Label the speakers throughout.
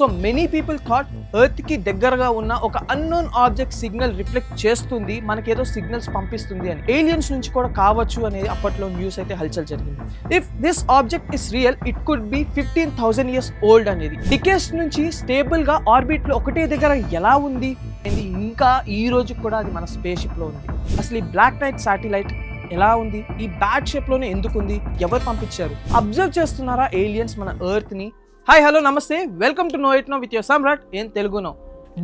Speaker 1: So many people thought ఎర్త్కి దగ్గరగా ఉన్న ఒక అన్నోన్ ఆబ్జెక్ట్ సిగ్నల్ రిఫ్లెక్ట్ చేస్తుంది మనకేదో సిగ్నల్స్ పంపిస్తుంది అని. ఏలియన్స్ నుంచి కూడా కావచ్చు అనేది అప్పట్లో న్యూస్ అయితే హల్చల్ జరిగింది. If this object is real it could be fifteen thousand years old అనేది. డికేస్ నుంచి స్టేబుల్గా ఆర్బిట్లో ఒకటే దగ్గర ఎలా ఉంది అనేది ఇంకా ఈ రోజు కూడా అది మన స్పేస్ షిప్లో ఉంది. అసలు ఈ బ్లాక్ నైట్ శాటిలైట్ ఎలా ఉంది? ఈ బ్యాడ్ షేప్లోనే ఎందుకు ఉంది ఎవరు పంపించారు? అబ్జర్వ్ చేస్తున్నారా ఏలియన్స్ మన ఎర్త్ని హాయ్ హలో నమస్తే. Welcome to know it know with your Samrat. ఏం తెలుగునో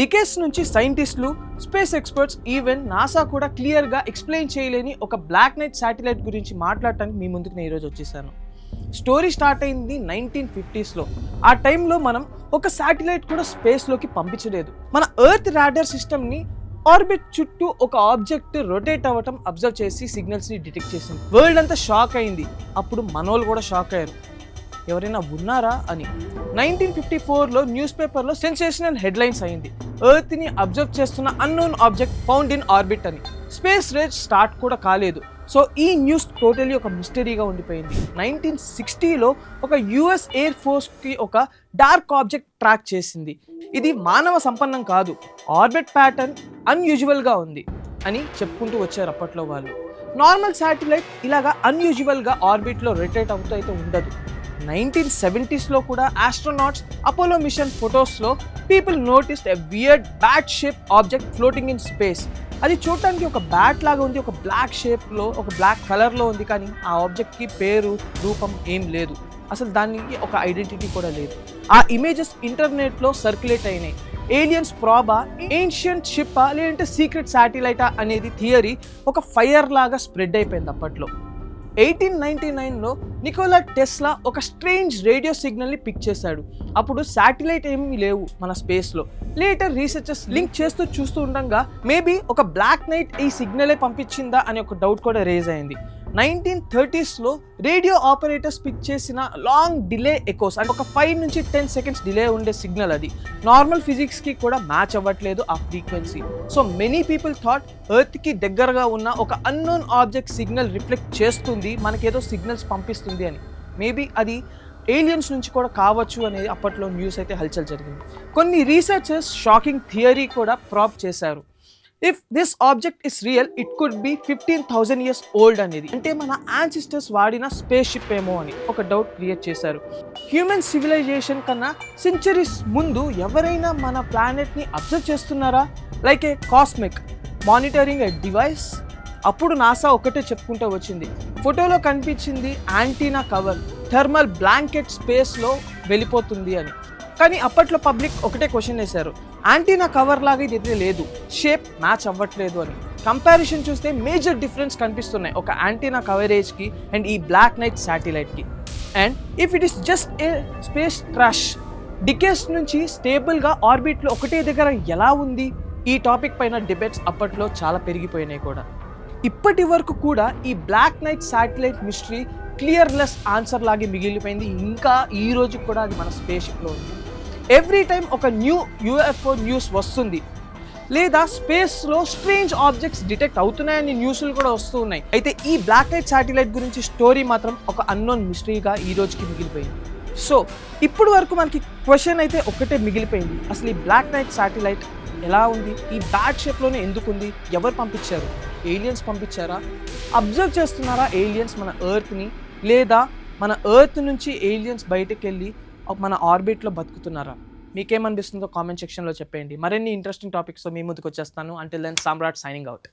Speaker 1: డికేస్ నుంచి సైంటిస్టులు స్పేస్ ఎక్స్పర్ట్స్ ఈవెన్ నాసా కూడా క్లియర్గా ఎక్స్ప్లెయిన్ చేయలేని ఒక బ్లాక్ నైట్ శాటిలైట్ గురించి మాట్లాడటానికి మీ ముందుకు నేను ఈరోజు వచ్చేసాను. స్టోరీ స్టార్ట్ అయింది నైన్టీన్ ఫిఫ్టీస్లో. ఆ టైంలో మనం ఒక శాటిలైట్ కూడా స్పేస్లోకి పంపించలేదు. మన ఎర్త్ రాడర్ సిస్టమ్ని ఆర్బిట్ చుట్టూ ఒక ఆబ్జెక్ట్ రొటేట్ అవ్వటం అబ్జర్వ్ చేసి సిగ్నల్స్ని డిటెక్ట్ చేసింది. వరల్డ్ అంతా షాక్ అయింది. అప్పుడు మనోళ్ళు కూడా షాక్ అయ్యారు. ఎవరైనా ఉన్నారా అని. నైన్టీన్ ఫిఫ్టీ ఫోర్లో న్యూస్ పేపర్లో సెన్సేషనల్ హెడ్లైన్స్ అయింది. ఎర్త్ని అబ్జర్వ్ చేస్తున్న unknown object found in orbit అని. స్పేస్ రేజ్ స్టార్ట్ కూడా కాలేదు. సో ఈ న్యూస్ టోటలీ ఒక మిస్టరీగా ఉండిపోయింది. నైన్టీన్ సిక్స్టీలో ఒక యుఎస్ ఎయిర్ ఫోర్స్కి ఒక డార్క్ ఆబ్జెక్ట్ ట్రాక్ చేసింది. ఇది మానవ సంపన్నం కాదు ఆర్బిట్ ప్యాటర్న్ అన్యూజువల్గా ఉంది అని చెప్పుకుంటూ వచ్చారు అప్పట్లో వాళ్ళు. నార్మల్ శాటిలైట్ ఇలాగా అన్యూజువల్గా ఆర్బిట్లో రొటేట్ అవుతూ అయితే ఉండదు. నైన్టీన్ సెవెంటీస్లో కూడా astronauts Apollo mission ఫొటోస్లో people noticed a weird bat shape object floating in space అది చూడటానికి ఒక బ్యాట్ లాగా ఉంది ఒక బ్లాక్ షేప్లో ఒక బ్లాక్ కలర్లో ఉంది కానీ ఆ ఆబ్జెక్ట్కి పేరు రూపం ఏం లేదు. అసలు దానికి ఒక ఐడెంటిటీ కూడా లేదు. ఆ ఇమేజెస్ ఇంటర్నెట్లో సర్క్యులేట్ అయినాయి. ఏలియన్స్ ప్రాబా ఏన్షియంట్ షిప్పా లేదంటే సీక్రెట్ శాటిలైటా అనేది థియరీ ఒక ఫైర్ లాగా స్ప్రెడ్ అయిపోయింది అప్పట్లో. ఎయిటీన్ నైన్టీ నైన్లో నికోలా టెస్లా ఒక స్ట్రేంజ్ రేడియో సిగ్నల్ని పిక్ చేశాడు. అప్పుడు శాటిలైట్ ఏమీ లేవు మన స్పేస్లో. లేటర్ రీసెర్చర్స్ లింక్ చేస్తూ చూస్తూ ఉండగా మేబీ ఒక బ్లాక్ నైట్ ఈ సిగ్నలే పంపించిందా అనే ఒక డౌట్ కూడా రేజ్ అయింది. నైన్టీన్ థర్టీస్లో రేడియో ఆపరేటర్స్ పిక్ చేసిన లాంగ్ డిలే ఎకోస్ అంటే ఒక ఫైవ్ నుంచి టెన్ సెకండ్స్ డిలే ఉండే సిగ్నల్ అది. నార్మల్ ఫిజిక్స్కి కూడా మ్యాచ్ అవ్వట్లేదు ఆ frequency. So many people thought ఎర్త్కి దగ్గరగా ఉన్న ఒక అన్నోన్ ఆబ్జెక్ట్ సిగ్నల్ రిఫ్లెక్ట్ చేస్తుంది మనకేదో సిగ్నల్స్ పంపిస్తుంది అని. మేబీ అది ఏలియన్స్ నుంచి కూడా కావచ్చు అనేది అప్పట్లో న్యూస్ అయితే హల్చల్ జరిగింది. కొన్ని రీసెర్చర్స్ షాకింగ్ థియరీ కూడా ప్రాప్ చేశారు. If this object is real it could be fifteen thousand years old అనేది. అంటే మన యాన్సిస్టర్స్ వాడిన స్పేస్ షిప్ ఏమో అని ఒక డౌట్ క్రియేట్ చేశారు. హ్యూమన్ సివిలైజేషన్ కన్నా సెంచరీస్ ముందు ఎవరైనా మన ప్లానెట్ని అబ్జర్వ్ చేస్తున్నారా? Like a cosmic monitoring a device అప్పుడు నాసా ఒకటే చెప్పుకుంటూ వచ్చింది. ఫోటోలో కనిపించింది యాంటీనా కవర్ థర్మల్ బ్లాంకెట్ స్పేస్లో వెళ్ళిపోతుంది అని. కానీ అప్పట్లో పబ్లిక్ ఒకటే క్వశ్చన్ వేశారు. యాంటీనా కవర్ లాగా ఇది లేదు. షేప్ మ్యాచ్ అవ్వట్లేదు అని. కంపారిజన్ చూస్తే మేజర్ డిఫరెన్స్ కనిపిస్తున్నాయి. ఒక యాంటీనా కవరేజ్కి అండ్ ఈ black night శాటిలైట్కి and if it is just a space crash decades నుంచి స్టేబుల్గా ఆర్బిట్లో ఒకటే దగ్గర ఎలా ఉంది? ఈ టాపిక్ పైన డిబేట్స్ అప్పట్లో చాలా పెరిగిపోయినాయి కూడా. ఇప్పటి వరకు కూడా ఈ బ్లాక్ నైట్ శాటిలైట్ మిస్టరీ క్లియర్లెస్ ఆన్సర్ లాగే మిగిలిపోయింది. ఇంకా ఈ రోజు కూడా అది మన స్పేస్లో ఉంది. ఎవ్రీ టైం ఒక న్యూ యూఎఫ్ఓ న్యూస్ వస్తుంది. లేదా స్పేస్లో స్ట్రేంజ్ ఆబ్జెక్ట్స్ డిటెక్ట్ అవుతున్నాయని న్యూస్లు కూడా వస్తూ ఉన్నాయి. అయితే ఈ బ్లాక్ నైట్ శాటిలైట్ గురించి స్టోరీ మాత్రం ఒక అన్నోన్ మిస్టరీగా ఈ రోజుకి మిగిలిపోయింది. సో ఇప్పుడు వరకు మనకి క్వశ్చన్ అయితే ఒకటే మిగిలిపోయింది. అసలు ఈ బ్లాక్ నైట్ శాటిలైట్ ఎలా ఉంది? ఈ బ్యాడ్ షేప్లోనే ఎందుకు ఉంది ఎవరు పంపించారు? ఏలియన్స్ పంపించారా? అబ్జర్వ్ చేస్తున్నారా ఏలియన్స్ మన ఎర్త్ని లేదా మన ఎర్త్ నుంచి ఏలియన్స్ బయటకు వెళ్ళి మన ఆర్బిట్లో బతుకుతున్నారా? మీకేమనిపిస్తుందో కామెంట్ సెక్షన్లో చెప్పండి మరిన్ని ఇంట్రెస్టింగ్ టాపిక్స్తో మీ ముందుకు వచ్చేస్తాను until then Samrat signing out